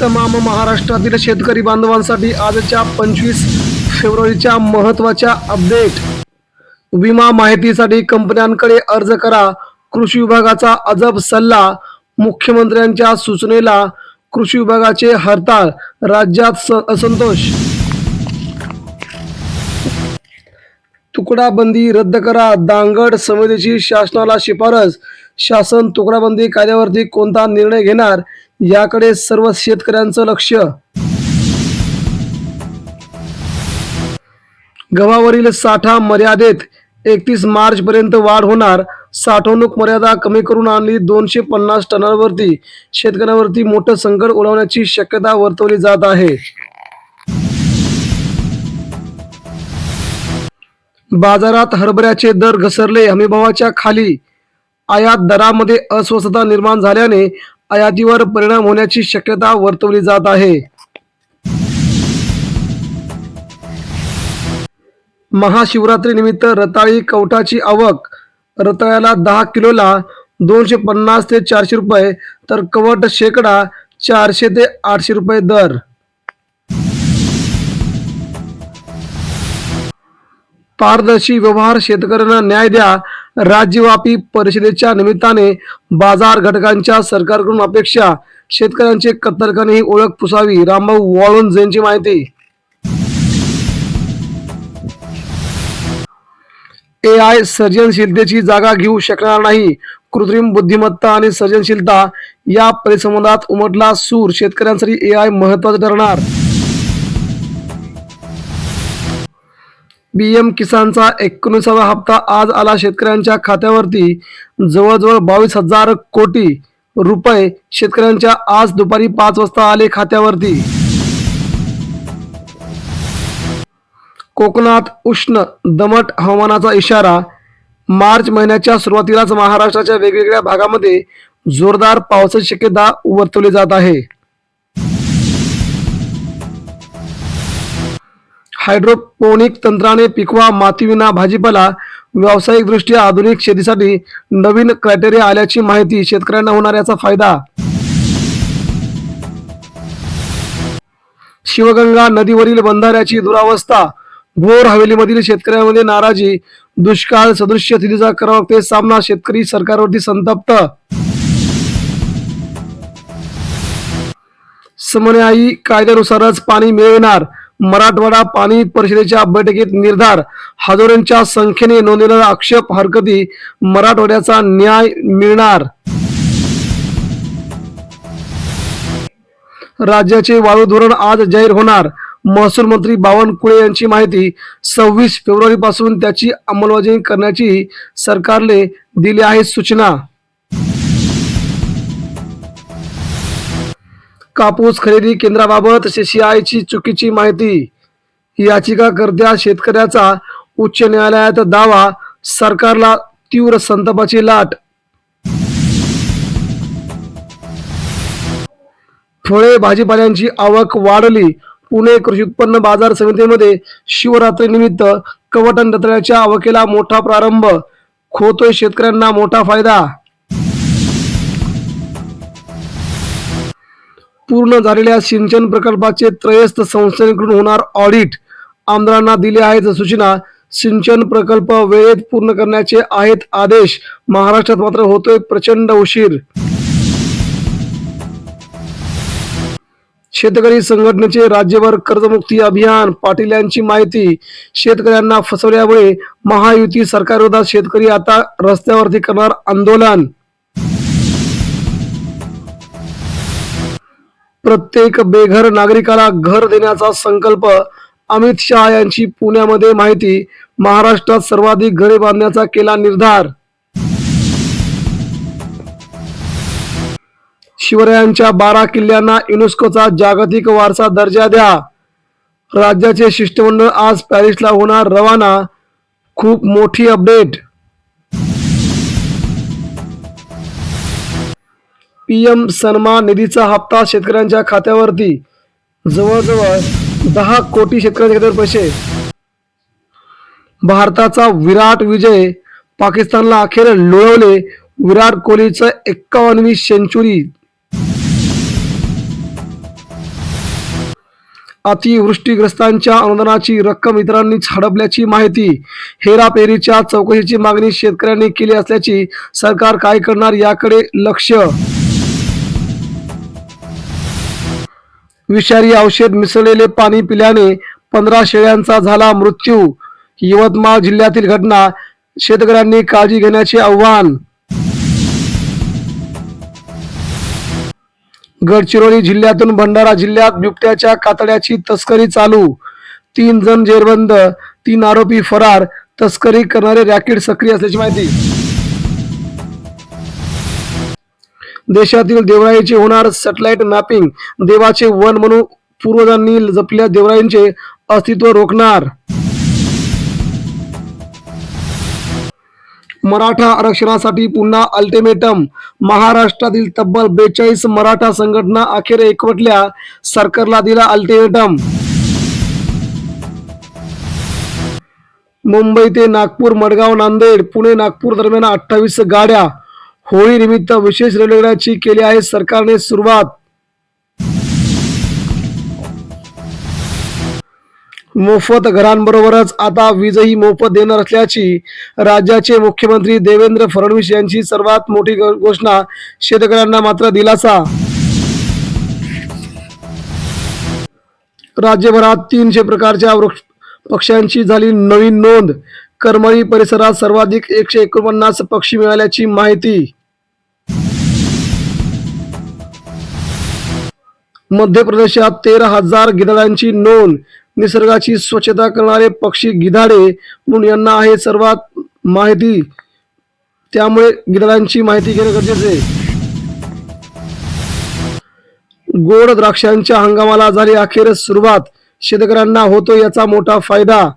तमाम महाराष्ट्रातील शेतकरी बांधवांसाठी आजच्या पंचवीस फेब्रुवारीच्या महत्त्वाच्या अपडेट. विमा माहितीसाठी कंपन्यांकडे अर्ज करा. कृषी विभागाचा अजब सल्ला मुख्यमंत्र्यांच्या सूचनेला कृषी विभागाचे हरताळ राज्यात स- असंतोष. तुकडाबंदी रद्द करा. दांगड समितीची शासनाला शिफारस. शासन तुकडाबंदी कायद्यावरती कोणता निर्णय घेणार? याकडे सर्व शेतकऱ्यांचं लक्ष. गव्हावरील साठा मर्यादेत एकतीस मार्च पर्यंत वाढ होणार. साठवणूक मर्यादा कमी करून आणली. दोनशे पन्नास टनांवरती शेतकऱ्यांवरती मोठं संकट ओढवण्याची शक्यता वर्तवली जात आहे. बाजारात हरभऱ्याचे दर घसरले. हमीभावाच्या खाली आयात दरामध्ये अस्वस्थता निर्माण झाल्याने आयातीवर परिणाम होण्याची शक्यता वर्तवली जात आहे. महाशिवरात्री निमित्त रताळी कवटाची आवक. रताळ्याला दहा किलोला दोनशे पन्नास ते चारशे रुपये तर कवट शेकडा चारशे ते आठशे रुपये दर. पारदर्शी व्यवहार शेतकऱ्यांना न्याय द्या. राज्यव्यापी परिषदेच्या निमित्ताने बाजार घटकांच्या सरकारकडून अपेक्षा शेतकऱ्यांचे कत्तलखाने ही ओळख पुसावी. रामभाऊ वाळून यांची माहिती. ए आय सर्जनशीलतेची जागा घेऊ शकणार नाही. कृत्रिम बुद्धिमत्ता आणि सर्जनशीलता या परिसंवादात उमटला सूर. शेतकऱ्यांसाठी ए आय महत्वाचं ठरणार. पीएम किसानचा एकोणीसावा हप्ता आज आला शेतकऱ्यांच्या खात्यावरती. जवळजवळ बावीस हजार कोटी रुपये शेतकऱ्यांच्या आज दुपारी पाच वाजता आले खात्यावरती. कोकणात उष्ण दमट हवामानाचा इशारा. मार्च महिन्याच्या सुरुवातीलाच महाराष्ट्राच्या वेगवेगळ्या भागामध्ये जोरदार पावसाची शक्यता वर्तवली जात आहे. हायड्रोपोनिक तंत्राने पिकवा मातीविना भाजीपाला व्यावसायिकदृष्ट्या आधुनिक शेतीसाठी नवीन क्रायटेरिया आल्याची माहिती शेतकऱ्यांना होणार याचा फायदा. शिवगंगा नदीवरील बंधाऱ्याची दुरावस्था. भोर हवेलीमधील शेतकऱ्यांमध्ये नाराजी. दुष्काळ सदृश्य स्थितीचा करावा ते सामना शेतकरी सरकारवरती संतप्त. समन्यायी कायद्यानुसारच पाणी मिळविणार मराठवाडा पाणी परिषदेच्या बैठकीत निर्धार हजारोंच्या संख्येने नोंदलेला आक्षेप हरकती मराठवाड्याचा न्याय मिळणार. राज्याचे वाळू धोरण आज जाहीर होणार महसूल मंत्री बावनकुळे यांची माहिती सव्वीस फेब्रुवारी पासून त्याची अंमलबजावणी करण्याची सरकारने दिली आहे सूचना. कापूस खरेदी केंद्राबाबत सीसीआयची चुकीची माहिती. याचिकाकर्त्या शेतकऱ्याचा उच्च न्यायालयात दावा सरकारला तीव्र संतापाची लाट. फळे भाजीपाल्यांची आवक वाढली. पुणे कृषी उत्पन्न बाजार समितीमध्ये शिवरात्री निमित्त कवटन रताळ्याच्या आवकेला मोठा प्रारंभ. खोतोय शेतकऱ्यांना मोठा फायदा पूर्ण झालेल्या सिंचन प्रकल्पाचे त्रयस्थ संस्थेकडून होणार ऑडिट आमदारांना दिले आहेत सूचना. सिंचन प्रकल्प वेळेत पूर्ण करण्याचे आहेत आदेश. महाराष्ट्रात मात्र होतोय प्रचंड उशीर. शेतकरी संघटनेचे राज्यभर कर्जमुक्ती अभियान पाटील यांची माहिती. शेतकऱ्यांना फसवल्यामुळे महायुती सरकारविरोधात शेतकरी आता रस्त्यावरती करणार आंदोलन. प्रत्येक बेघर नागरिकाला घर देण्याचा संकल्प अमित शहा यांची पुण्यामध्ये माहिती. महाराष्ट्रात सर्वाधिक घरे बांधण्याचा केला निर्धार. शिवरायांच्या बारा किल्ल्यांना युनेस्कोचा जागतिक वारसा दर्जा द्या. राज्याचे शिष्टमंडळ आज पॅरिसला होणार रवाना. खूप मोठी अपडेट. पीएम सन्मान निधीचा हप्ता शेतकऱ्यांच्या खात्यावरती. जवळजवळ दहा कोटी शेतकऱ्यांच्या खात्यावर पैसे. भारताचा विराट विजय. पाकिस्तानला अखेर लोळवले विराट कोहलीचं एक्कावन्नवी सेंचुरी अतिवृष्टीग्रस्तांच्या अनुदानाची रक्कम इतरांनीच हडपल्याची माहिती. हेरापेरीच्या चौकशीची मागणी शेतकऱ्यांनी केली असल्याची सरकार काय करणार याकडे लक्ष. विषारी औषध मिसळलेले पाणी पिल्याने पंधरा शेळ्यांचा झाला मृत्यू. यवतमाळ जिल्ह्यातील घटना शेतकऱ्यांनी काळजी घेण्याचे आव्हान. गडचिरोली जिल्ह्यातून भंडारा जिल्ह्यात बिबट्याच्या कातड्याची तस्करी चालू. तीन जण जेरबंद तीन आरोपी फरार तस्करी करणारे रॅकेट सक्रिय असल्याची माहिती. देशातील देवराईचे होणार सॅटेलाइट मॅपिंग देवाचे वन म्हणून पूर्वजांनी जपल्या देवराईंचे अस्तित्व रोखणार. मराठा आरक्षणासाठी पुन्हा अल्टिमेटम महाराष्ट्रातील तब्बल बेचाळीस मराठा संघटना अखेर एकवटल्या. सरकारला दिला अल्टिमेटम मुंबई ते नागपूर मडगाव नांदेड पुणे नागपूर दरम्यान अठ्ठावीस गाड्या. होळी निमित्त विशेष रेल्वेगाड्याची केली आहे सरकारने सुरुवात. मोफत घरांबरोबरच आता वीजही मोफत देणार असल्याची राज्याचे मुख्यमंत्री देवेंद्र फडणवीस यांची सर्वात मोठी घोषणा शेतकऱ्यांना मात्र दिलासा. राज्यभरात तीनशे प्रकारच्या वृक्ष पक्ष्यांची झाली नवीन नोंद. करमळी परिसरात सर्वाधिक एकशे एकोणपन्नास पक्षी मिळाल्याची माहिती. मध्य प्रदेशात तेरा हजार गिधाडांची नोंद. निसर्गाची स्वच्छता करणारे पक्षी गिधाडे म्हणून यांना आहे सर्वात माहिती. त्यामुळे गिधाडांची माहिती घेणे गरजेचे गोड द्राक्षांच्या हंगामाला झाली अखेर सुरुवात. शेतकऱ्यांना होतो याचा मोठा फायदा.